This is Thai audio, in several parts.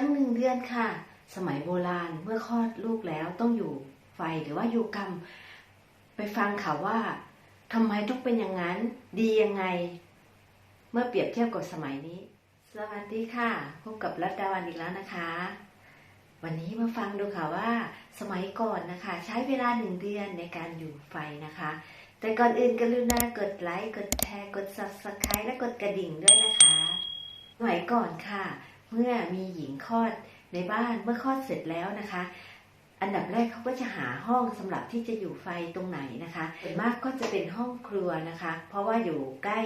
ั้งหนึ่งเดือนค่ะ สมัยโบราณเมื่อคลอดลูกแล้วต้องอยู่ไฟหรือว่าอยู่กรรม ไปฟังค่ะว่าทำไมต้องเป็นอย่างนั้น ดียังไง เมื่อเปรียบเทียบกับสมัยนี้ สวัสดีค่ะ พบกับรัตดาวันอีกแล้วนะคะ วันนี้มาฟังดูค่ะว่า สมัยก่อนนะคะ ใช้เวลาหนึ่งเดือนในการอยู่ไฟนะคะ แต่ก่อนอื่นกรุณากดไลค์ กดแชร์ กด subscribe และกดกระดิ่งด้วยนะคะสมัยก่อนค่ะ เมื่อมีหญิงคลอดในบ้านเมื่อคลอดเสร็จแล้วนะคะ อันดับแรกเขาก็จะหาห้องสำหรับที่จะอยู่ไฟตรงไหนนะคะส่วนมากก็จะเป็นห้องครัวนะคะ เพราะว่าอยู่ใกล้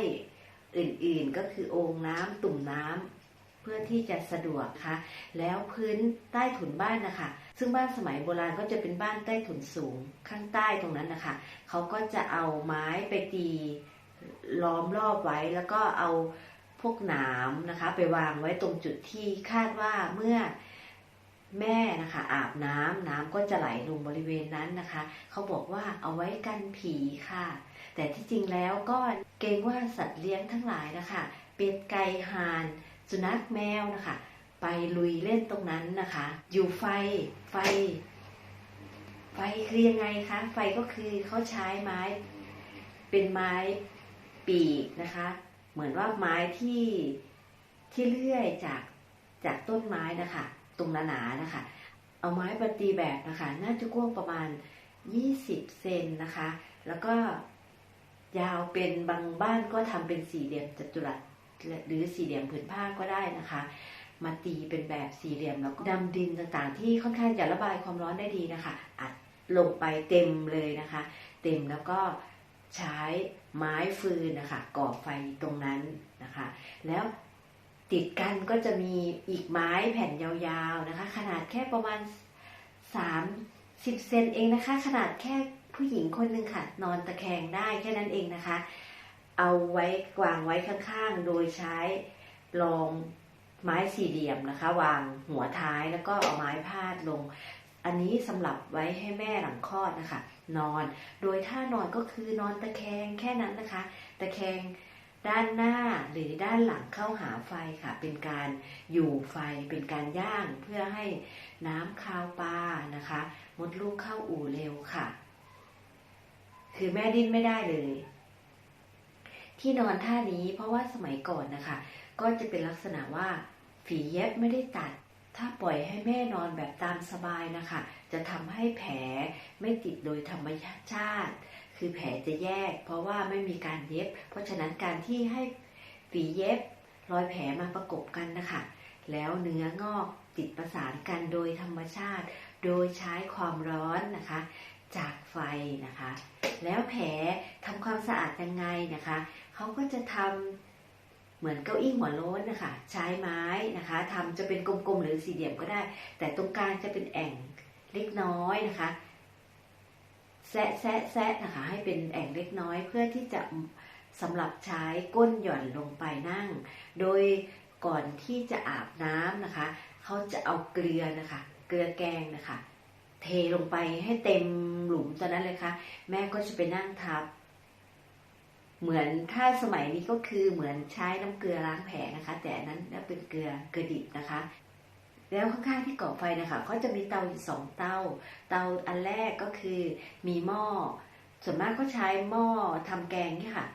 อื่นๆก็คือโอ่งน้ำตุ่มน้ำเพื่อที่จะสะดวกค่ะแล้วพื้นใต้ถุนบ้านนะคะ ซึ่งบ้านสมัยโบราณก็จะเป็นบ้านใต้ถุนสูงข้างใต้ตรงนั้นนะคะเขาก็จะเอาไม้ไปตีล้อมรอบไว้แล้วก็เอา วกหนามนะคะ ไปวางไว้ตรงจุดที่คาดว่าเมื่อแม่นะคะอาบน้ำน้ำก็จะไหลลงบริเวณนั้นนะคะ เขาบอกว่าเอาไว้กันผีค่ะ แต่ที่จริงแล้วก็เกรงว่าสัตว์เลี้ยงทั้งหลายนะคะเป็ดไก่ห่านสุนัขแมวนะคะ ไปลุยเล่นตรงนั้นนะคะ อยู่ไฟไฟ ไฟคือยังไงคะ ไฟก็คือเขาใช้ไม้ เป็นไม้ปีกนะคะ เหมือนว่าไม้ที่ที่เลื่อยจากจากต้นไม้นะคะ ตรงหนาๆนะคะ เอาไม้ปฏิแบบนะคะ น่าจะกว้างประมาณ 20 เซนนะคะ แล้วก็ยาวเป็นบางบ้านก็ทำเป็นสี่เหลี่ยมจัตุรัสหรือสี่เหลี่ยมผืนผ้าก็ได้นะคะ มาตีเป็นแบบสี่เหลี่ยมแล้วก็ดำดินต่างๆ ที่ค่อนข้างจะระบายความร้อนได้ดีนะคะอัดลงไปเต็มเลยนะคะ เต็มแล้วก็ ใช้ไม้ฟืนนะคะก่อไฟตรงนั้นนะคะ แล้วติดกันก็จะมีอีกไม้แผ่นยาวๆนะคะ ขนาดแค่ประมาณ 30 เซนเองนะคะ ขนาดแค่ผู้หญิงคนหนึ่งค่ะ นอนตะแคงได้แค่นั้นเองนะคะ เอาไว้วางไว้ข้างๆ โดยใช้รองไม้สี่เหลี่ยมนะคะ วางหัวท้ายแล้วก็เอาไม้พาดลง อันนี้สำหรับไว้ให้แม่หลังคลอดนะคะ นอน โดยท่านอนก็คือนอนตะแคงแค่นั้นนะคะ ตะแคงด้านหน้าหรือด้านหลังเข้าหาไฟค่ะ เป็นการอยู่ไฟเป็นการย่างเพื่อให้น้ำคาวปลานะคะ มดลูกเข้าอู่เร็วค่ะ คือแม่ดิ้นไม่ได้เลย ที่นอนท่านี้เพราะว่าสมัยก่อนนะคะ ก็จะเป็นลักษณะว่าฝีเย็บไม่ได้ตัด ถ้าปล่อยให้แม่นอนแบบตามสบายนะคะ จะทำให้แผลไม่ติดโดยธรรมชาติ คือแผลจะแยก เพราะว่าไม่มีการเย็บ เพราะฉะนั้นการที่ให้ฝีเย็บรอยแผลมาประกบกันนะคะ แล้วเนื้องอกติดประสานกันโดยธรรมชาติ โดยใช้ความร้อนนะคะ จากไฟนะคะ แล้วแผลทำความสะอาดยังไงนะคะเขาก็จะทำ เหมือนเก้าอี้หัวโล้นนะคะใช้ไม้นะคะทำจะเป็นกลมๆหรือสี่เหลี่ยมก็ได้ แต่ตรงกลางจะเป็นแอ่งเล็กน้อยนะคะแซะแซะแซะนะคะให้เป็นแอ่งเล็กน้อยเพื่อที่จะสำหรับใช้ก้นหย่อนลงไปนั่ง โดยก่อนที่จะอาบน้ำนะคะเขาจะเอาเกลือนะคะ เกลือแกงนะคะ เทลงไปให้เต็มหลุมตอนนั้นเลยค่ะ แม่ก็จะไปนั่งทับ เหมือนถ้าสมัยนี้ก็คือเหมือนใช้น้ำเกลือล้างแผลนะคะ แต่อันนั้นเป็นเกลือเกลือดิบนะคะ แล้วข้างๆที่ก่อไฟนะคะก็จะมีเตาอยู่สองเตาเตาอันแรกก็คือมีหม้อส่วนมากก็ใช้หม้อทำแกงนี่ค่ะ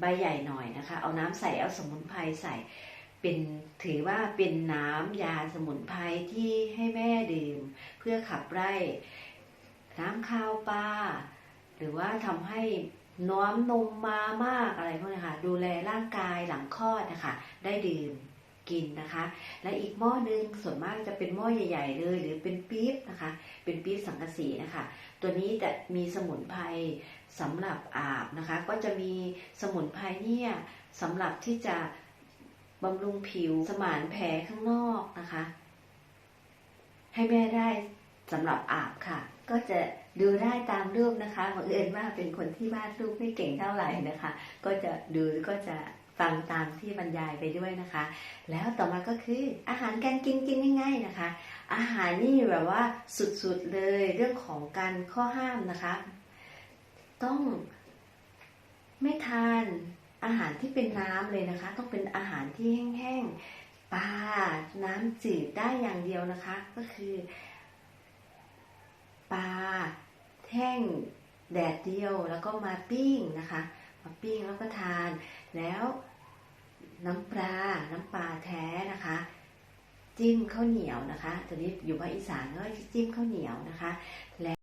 ใบใหญ่หน่อยนะคะ เอาน้ำใส่เอาสมุนไพรใส่ เป็นถือว่าเป็นน้ำยาสมุนไพรที่ให้แม่ดื่ม เพื่อขับไล่น้ำข้าวปลาหรือว่าทำให้ น้อมนมมามากอะไรพวกนี้ค่ะ ดูแลร่างกายหลังคลอดนะคะ ได้ดื่มกินนะคะ และอีกหม้อนึงส่วนมากจะเป็นหม้อใหญ่ ๆ เลย หรือเป็นปี๊บนะคะ เป็นปี๊บสังกะสีนะคะ ตัวนี้จะมีสมุนไพรสำหรับอาบนะคะ ก็จะมีสมุนไพรเนี่ยสำหรับที่จะบำรุงผิวสมานแผลข้างนอกนะคะ ให้แม่ได้ สำหรับอาบค่ะ ก็จะดูได้ตามรูปนะคะบังเอิญว่าเป็นคนที่วาดรูปไม่เก่งเท่าไหร่นะคะ ก็จะดูก็จะฟังตามที่บรรยายไปด้วยนะคะ แล้วต่อมาก็คืออาหารการกินกินง่ายๆนะคะ อาหารนี่แบบว่าสุดๆเลยเรื่องของการข้อห้ามนะคะ ต้องไม่ทานอาหารที่เป็นน้ำเลยนะคะ ต้องเป็นอาหารที่แห้งๆปลาน้ำจืดได้อย่างเดียวนะคะ ก็คือ ปลาแท่งแดดเดียวแล้วก็มาปิ้งนะคะ มาปิ้งแล้วก็ทาน แล้วน้ำปลา น้ำปลาแท้นะคะ จิ้มข้าวเหนียวนะคะตอนนี้อยู่ภาคอีสานก็จิ้มข้าวเหนียวนะคะและ